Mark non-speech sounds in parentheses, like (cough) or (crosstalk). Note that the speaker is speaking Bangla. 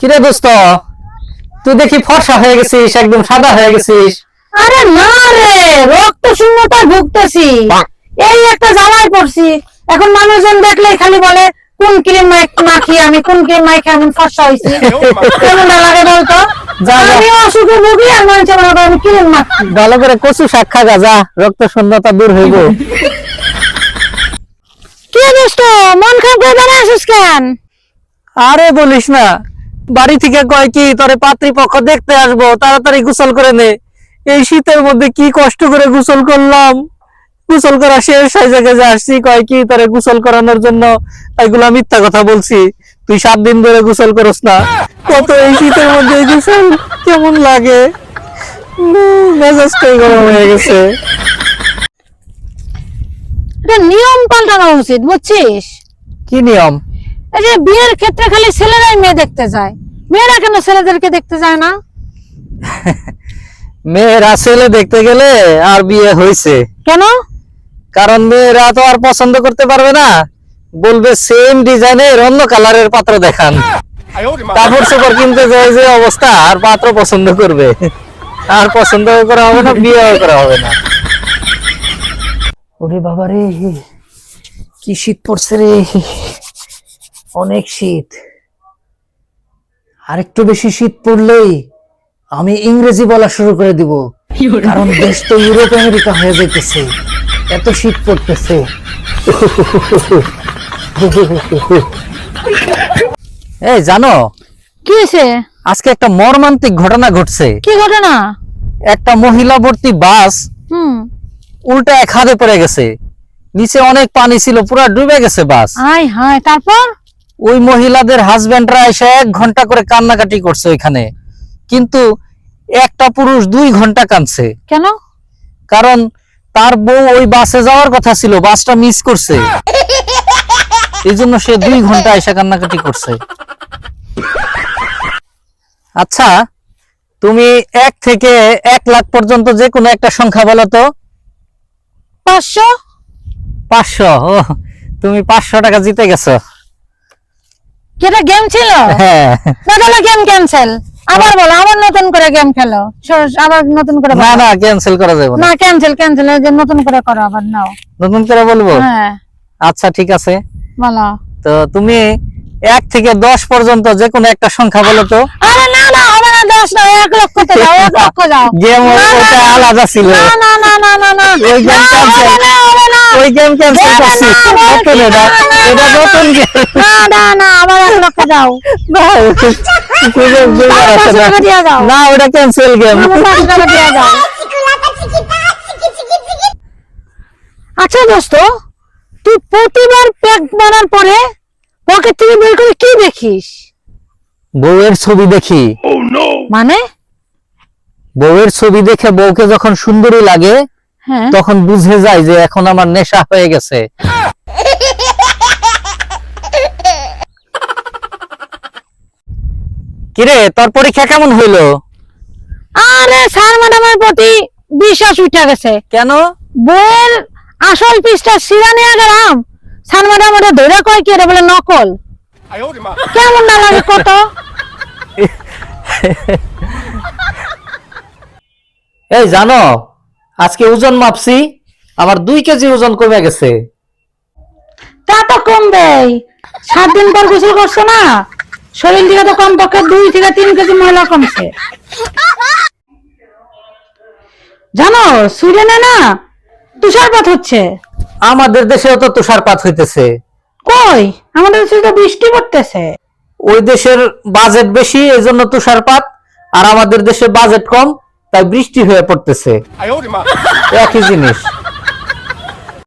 কিরে দোস্ত? তুই দেখি ফর্সা হয়ে গেছিস একদম সাদা হয়ে গেছিস। আরে না রে রক্ত শূন্যতায় ভুগতেছি। এই একটা জ্বালায় পড়ছি। এখন মানুষজন দেখলে খালি বলে কোন ক্রিম মাখি আমি কোন ক্রিম মাখি আমি ফর্সা হয়েছি। কেমন না লাগে বলতো। আমি অসুখে ভুগি আর মনে করে আমি ক্রিম মাখি। ভালো করে কচু শাক খা যা রক্ত শূন্যতা দূর হইব। কি দোস্ত? মন খারাপ করে আসিস কেন? আরে বলিস না বাড়ি থেকে কয় কি তোরে পাত্রীপক্ষ দেখতে আসব তাড়াতাড়ি গোসল করে নে। এই শীতের মধ্যে কি কষ্ট করে গোসল করলাম? গোসল করা শেষ হয়ে জায়গায় যে আসছি কয় কি তোরে গোসল করানোর জন্য এগুলা মিথ্যা কথা বলছি। তুই সাত দিন ধরে গোসল করস না। কত এই শীতের মধ্যে গোসল কেমন লাগে? মেজাজটাই গরম হয়ে গেছে। নিয়ম পাল্টানো উচিত বুঝছিস? কি নিয়ম? এই যে বিয়ের ক্ষেত্রে খালি ছেলেরাই মেয়ে দেখতে যায় মেয়েরা কেন ছেলেদেরকে দেখতে যায় না? (laughs) মেয়েরা ছেলে দেখতে গেলে আর বিয়ে হয়েছে কেন? কারণ মেয়েরা তো আর পছন্দ করতে পারবে না। বলবে সেম ডিজাইনের অন্য কালারের পাত্র দেখান। কাপড় চোপড় কিনতে যায় যে অবস্থা আর পাত্র পছন্দ করবে। আর পছন্দ করা হবে না বিয়ে করা হবে না। ওরে বাবা রে কি শীত পড়ছে রে। অনেক শীত। আর একটু বেশি শীত পড়লেই আমি ইংরেজি বলা শুরু করে দিব। কারণ দেশ তো ইউরোপ আমেরিকা হয়ে যাইতেছে। এত শীত পড়তেছে। এই জানো? কি হয়েছে? আজকে একটা মর্মান্তিক ঘটনা ঘটছে। কি ঘটনা? একটা মহিলা ভর্তি বাস হুম। উল্টা এক হাতে পড়ে গেছে। নিচে অনেক পানি ছিল পুরো ডুবে গেছে বাস। হাই হাই তারপর? ওই মহিলাদের হাজবেন্ডরা এসে এক ঘণ্টা করে কান্নাকাটি করছে ওইখানে। কিন্তু একটা পুরুষ দুই ঘণ্টা কাঁদছে। কেন? কারণ তার বউ ওই বাসে যাওয়ার কথা ছিল বাসটা মিস করছে। এই জন্য সে দুই ঘণ্টা এসে কান্নাকাটি করছে। আচ্ছা তুমি এক থেকে এক লাখ পর্যন্ত যে কোনো একটা সংখ্যা বলো তো। পাঁচশো? পাঁচশো? ও তুমি পাঁচশো টাকা জিতে গেছো। এটা গেম ছিল? হ্যাঁ। গেম ক্যান্সেল আবার বলো আবার নতুন করে গেম খেলো। আবার নতুন করে না না ক্যান্সেল করা যাবে না। ক্যান্সেল ক্যান্সেল যে নতুন করে করো আবার নাও। নতুন করে বলব? হ্যাঁ। আচ্ছা ঠিক আছে। বলো। তো তুমি এক থেকে দশ পর্যন্ত যে কোনো একটা সংখ্যা বলো তো। আরে না না হবে না দশ না এক লক্ষতে যাও এক লক্ষ যাও গেম ওটা। আলাদা ছিল। না না না না না। না ওই গেম ক্যান্সেল করছি না, না, নতুন এটা না, না, এটা নতুন গেম না না না আবার এক লক্ষ যাও পাঁচশো টাকা দিয়ে দাও। না ওটা ক্যান্সেল গেম আমার পাঁচশো টাকা দিয়ে দাও। আচ্ছা দোস্ত তুই প্রতিবার প্যাক বানার পরে পকেট থেকে বের করে কি দেখিস? বউয়ের ছবি দেখি। মানে? বউয়ের ছবি দেখে বউকে যখন সুন্দরী লাগে তখন বুঝে যায় যে এখন আমার নেশা হয়ে গেছে। কিরে তোর পরীক্ষা কেমন হইল? আরে স্যার ম্যাডামের প্রতি বিশ্বাস উঠে গেছে। কেন? বইয়ের আসল পৃষ্ঠা সিরা নিয়ে গেলাম স্যার ম্যাডাম ওটা ধরে কয় কি বলে নকল। কেমন না লাগে কত? এই জানো আজকে ওজন মাপছি আমার দুই কেজি ওজন কমে গেছে। তা তো কমবেই। সাত দিন পর গোসল করছ না? শরীর থেকে তো কমপক্ষে দুই থেকে তিন কেজি ময়লা কমছে। জানো সুইডেনে না তুষারপাত হচ্ছে। আমাদের দেশেও তো তুষারপাত হইতেছে। কই? আমাদের দেশে তো বৃষ্টি পড়তেছে। ওই দেশের বাজেট বেশি এই জন্য তুষারপাত আর আমাদের দেশে বাজেট কম। তাই বৃষ্টি হয়ে পড়তেছে। একই জিনিস।